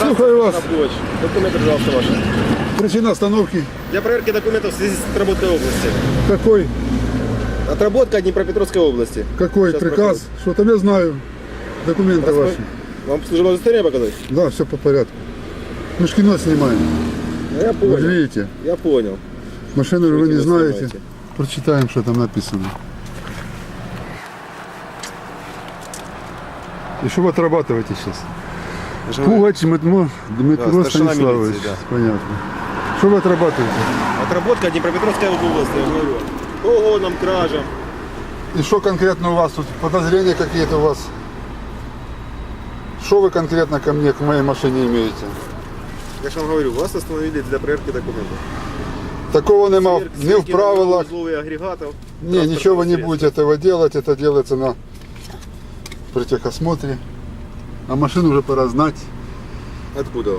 Слухаю вас. Документы, пожалуйста, ваши. Причина остановки. Для проверки документов в связи с отработкой области. Какой? Отработка Днепропетровской области. Какой Сейчас приказ? Что там я знаю. Документы Распо- ваши. Вам служебное удостоверение показать? Да, все по порядку. Мы ж кино снимаем. Ну, я Вы понял. же видите. Я понял. Машину вы не знаете. снимаете? Прочитаем, что там написано. Что вы отрабатываете сейчас? Пугач Дмитро, Дмитро Да, Станиславович. милиции, да. Понятно. Что вы отрабатываете? Отработка Днепропетровской области, я говорю. По угонам, кражам. И что конкретно у вас тут? Подозрения какие-то у вас? Что вы конкретно ко мне, к моей машине имеете? Я же вам говорю, вас остановили для проверки документов. Такого нема Сверки- ни в правилах. агрегатов. Не, ничего вы не будете этого делать. Это делается на при техосмотре. А машину уже пора знать. Откуда?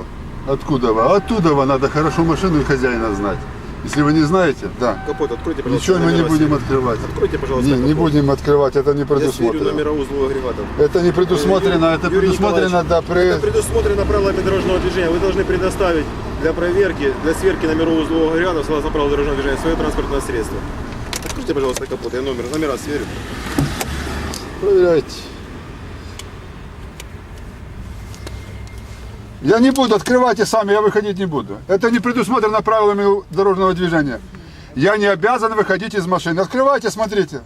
Откуда вы? Оттуда вы надо хорошо машину и хозяина знать. Если вы не знаете, да. Капот откройте, пожалуйста. Ничего мы не будем сверки. открывать. Откройте, пожалуйста, Не, не капот. будем открывать, это не Я предусмотрено. номера узлов агрегатов. Это не предусмотрено, Юрий- это Юрий предусмотрено, да, при... Это предусмотрено правилами дорожного движения. Вы должны предоставить для проверки, для сверки номеров узлов агрегатов, согласно правилам дорожного движения, свое транспортное средство. Откройте, пожалуйста, капот, я номер, номера сверю. Проверяйте. Я не буду, открывайте сами, я выходить не буду. Это не предусмотрено правилами дорожного движения. Я не обязан выходить из машины. Открывайте, смотрите.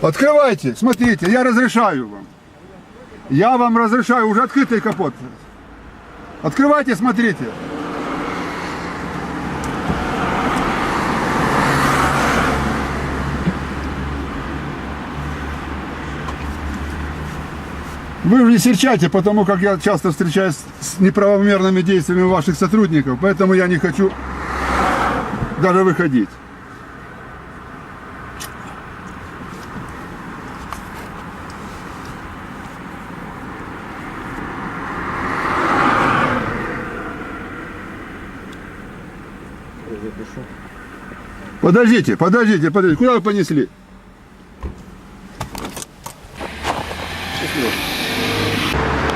Открывайте, смотрите, я разрешаю вам. Я вам разрешаю, уже открытый капот. Открывайте, смотрите. Вы же серчайте, потому как я часто встречаюсь с неправомерными действиями ваших сотрудников, поэтому я не хочу даже выходить. Подождите, подождите, подождите. Куда вы понесли? Спасибо. Thank you.